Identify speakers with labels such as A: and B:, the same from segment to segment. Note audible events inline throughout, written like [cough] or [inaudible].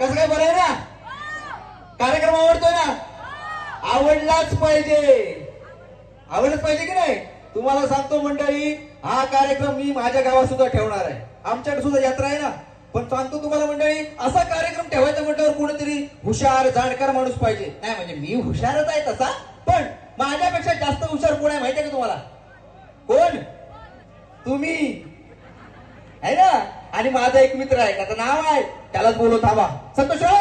A: काय बरं आहे ना? कार्यक्रम आवडतोय ना? आवडलाच पाहिजे. आवडलंच पाहिजे की नाही? तुम्हाला सांगतो मंडळी हा कार्यक्रम मी माझ्या गावात सुद्धा ठेवणार आहे. आमच्याकडे सुद्धा यात्रा आहे ना? पण सांगतो तुम्हाला मंडळी असा कार्यक्रम ठेवायचा म्हटल्यावर कुणीतरी हुशार जाणकार माणूस पाहिजे. नाही म्हणजे मी हुशारच आहे तसा पण माझ्यापेक्षा जास्त हुशार कोण आहे माहितीये का तुम्हाला? कोण? तुम्ही. आहे ना? आणि माझा एक मित्र आहे त्याचं नाव आहे त्यालाच बोलू थांबा संतोषराव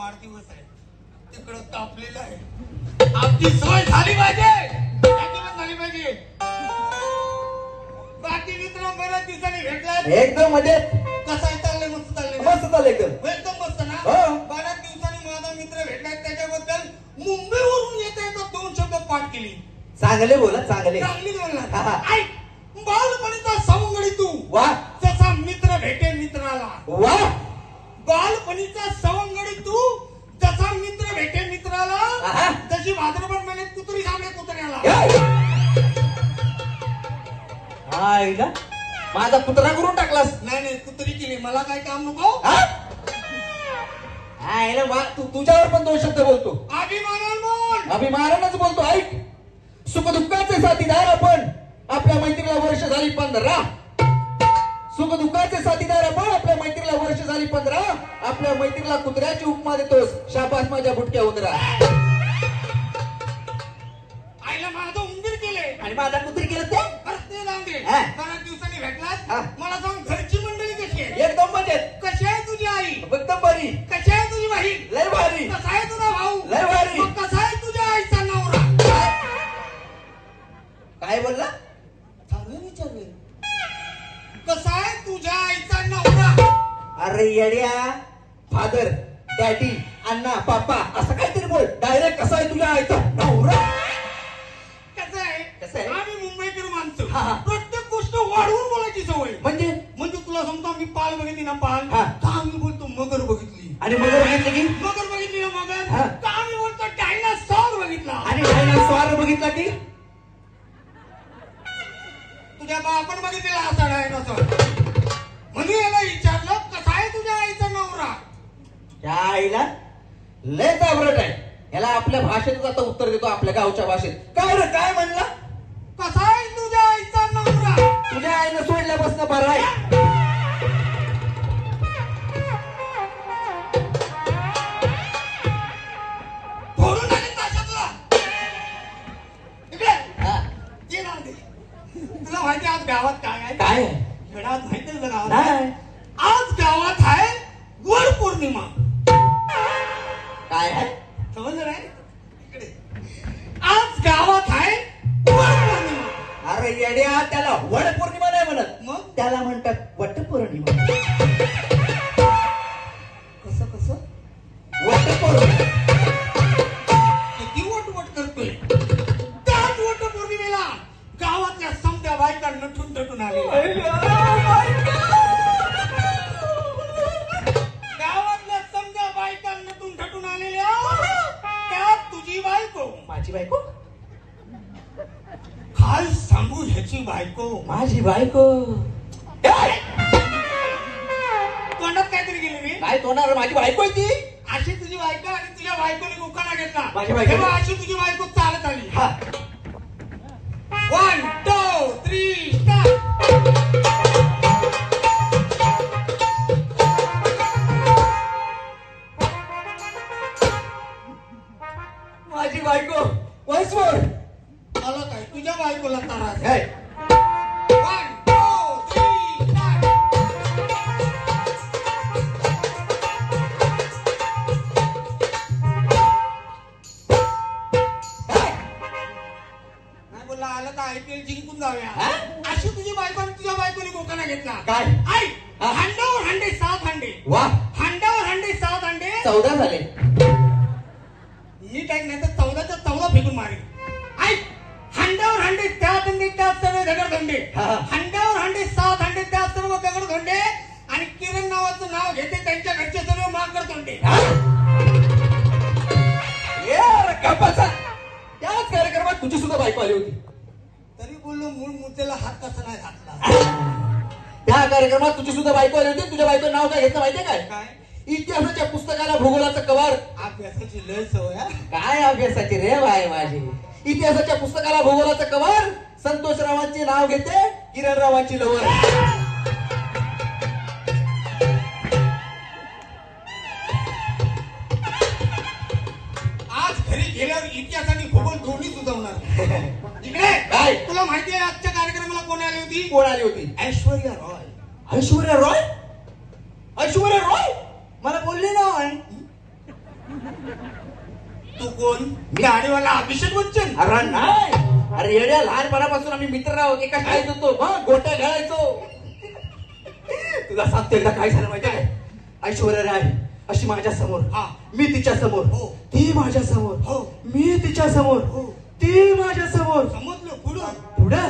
B: वाढदिवस आहे. तिकडं तापलेलं आहे. आपली सोय झाली पाहिजे. झाली पाहिजे. बाकी मित्र बऱ्याच दिवसांनी भेटलाय
A: एकदम मजेत
B: कसं आहे चाललंय मस्त चाललंय?
A: मस्त चाललं एकदम.
B: एकदम मस्त ना. बऱ्याच दिवसांनी माझा मित्र भेटलाय त्याच्याबद्दल मुंबईवरून येता येता दोन शब्द पाठ केली.
A: चांगले बोला चांगले.
B: चांगली. ऐक बालपणीचा सवंगडी तू.
A: वा.
B: जसा मित्र भेटे मित्राला.
A: वा.
B: बालपणीचा सवंगडी तू जसा मित्र भेटे मित्राला
A: आहा.
B: तशी भाद्रपद महिन्यात कुत्री सामने कुत्र्याला.
A: आईला माझा पुतळा करून टाकलास.
B: नाही नाही कुत्री केली. मला काय काम नको.
A: हा? तू तुझ्यावर पण दोन शब्द बोलतो.
B: अभिमानान बोल.
A: अभिमानानच बोलतो ऐक. सुखदुःखाचे साथीदार आपण. आपल्या मैत्रीला वर्ष झाली पंधरा. सुखदुःखाचे साथीदार आपण आपल्या मैत्रीला वर्ष झाली पंधरा. आपल्या मैत्रीला कुत्र्याची उपमा देतोस. शाबास माझ्या बुटक्या उतरा
B: माझा
A: कुत्री केलं ते?
B: परत ते जाऊन दे
A: हा.
B: बऱ्याच दिवसांनी
A: हा.
B: भेटलास मला घरची मंडळी कशी आहे
A: एकदम मजेत
B: कशी आहे तुझी आई?
A: एकदम बरी
B: कशी आहे तुझी बहीण?
A: लय भारी.
B: कसा आहे तुझा भाऊ?
A: लय भारी.
B: मग कसा आहे तुझ्या आईचा नवरा?
A: काय बोलला?
B: चांगलं विचारलं. कसा आहे तुझ्या आईचा नवरा?
A: अरे येड्या फादर डॅडी अण्णा पापा असं काहीतरी बोल. डायरेक्ट कसा आहे तुझ्या आईचा नवरा?
B: प्रत्येक गोष्ट वाढवून बोलायची सवय.
A: म्हणजे?
B: म्हणजे तुला सांगतो आम्ही पाल बघितली ना पाल.
A: हा.
B: तर आम्ही बोलतो मगर बघितली.
A: आणि मग बघितलं की?
B: मगर बघितली ना मगर. तर आम्ही बोलतो डायनासॉर बघितला.
A: आणि डायनासॉर बघितला की?
B: तुझ्या बापण बघितलेला असा डायनासॉर. म्हणून याला विचारलं कसा आहे तुझ्या आईचा नवरा?
A: त्या आईला लय जाबरट आहे. याला आपल्या भाषेतच आता उत्तर देतो आपल्या गावच्या भाषेत. काय रे काय म्हणला?
B: कसा
A: सोडल्यापासून बरं आहे? हा.
B: तुला माहिती आज गावात काय आहे?
A: काय
B: माहिती गावात? आज गावात आहे वर पौर्णिमा.
A: काय आहे?
B: समजलं नाही? इकडे. आज गावात आहे वर पौर्णिमा.
A: अरे येड्या त्याला वड पौर्णिमा त्याला म्हणतात वट पौर्णिमा
B: कसं कसं?
A: वट पौर्णिमा
B: किती वटवट करतोय? त्याच वट पौर्णिमेला गावातल्या समध्या बायका नटून नटून आले
A: माझी बायको?
B: काय सांगू ह्याची बायको.
A: माझी बायको? काय तोंडावर माझी बायको आहे ती?
B: अशी तुझी बायको आणि तुझ्या बायकोने मुखाना घेतला.
A: माझी बायको?
B: तेव्हा अशी तुझी बायको चालत आली.
A: हा.
B: वन टू थ्री स्टार्ट
A: आता आयपीएल जिंकून
B: जाऊया. अशी तुझी बायको तुझ्या
A: बायकोने
B: कोकणा घेतला.
A: काय?
B: आई
A: हा?
B: हांडावर हांडे सात हांडे.
A: वा.
B: हांडावर हांडे सात हांडे.
A: चौदा झाले.
B: मी काय नाही तर चौदाच्या चौदा फेकून मारे आई हांड्यावर हांडे त्यात हंडे त्या सर्व दगड धंडे
A: हा.
B: हांड्यावर हांडे सात हांडे त्या सर्व दगड धोंडे आणि किरण नावाचं नाव घेते त्यांच्या घरचे सर्व माकर धोंडे
A: त्याच कार्यक्रमात तुझी सुद्धा बायको आली होती.
B: मूळ मुद्द्याला हात कसा नाही घातला
A: त्या कार्यक्रमात तुझी सुद्धा बायको आली होती. तुझ्या बायको नाव काय घेतलं माहितीये काय?
B: काय?
A: इतिहासाच्या पुस्तकाला भूगोलाचं कवर
B: अभ्यासाची लय सवय हा.
A: काय अभ्यासाची रे बाय माझी? इतिहासाच्या पुस्तकाला भूगोलाचं कवर संतोष रावांचे नाव घेते किरण रावांची लवर.
B: आज घरी गेल्यावर इतिहास आणि भूगोल दोन्ही सुचवणार [laughs]
A: काय?
B: तुला माहिती आहे आजच्या कार्यक्रमाला कोण आली होती?
A: कोण आली होती?
B: ऐश्वर्या रॉय.
A: ऐश्वर्या रॉय? ऐश्वर्या रॉय? मला बोलली नाही
B: तू कोण? मी आणीवाला अभिषेक बच्चन.
A: अरे नाही. अरे येड्या लहानपणापासून आम्ही मित्र आहोत एका शाळेत होतो. मग गोट्या खेळायचो. तुला सांगतो एकदा काय झालं माहिती काय ऐश्वर्या राय अशी माझ्यासमोर.
B: हा.
A: मी तिच्या समोर.
B: हो.
A: ती माझ्यासमोर.
B: हो.
A: मी तिच्या समोर.
B: हो.
A: ती माझ्यासमोर.
B: समजलं पुढं.
A: पुढं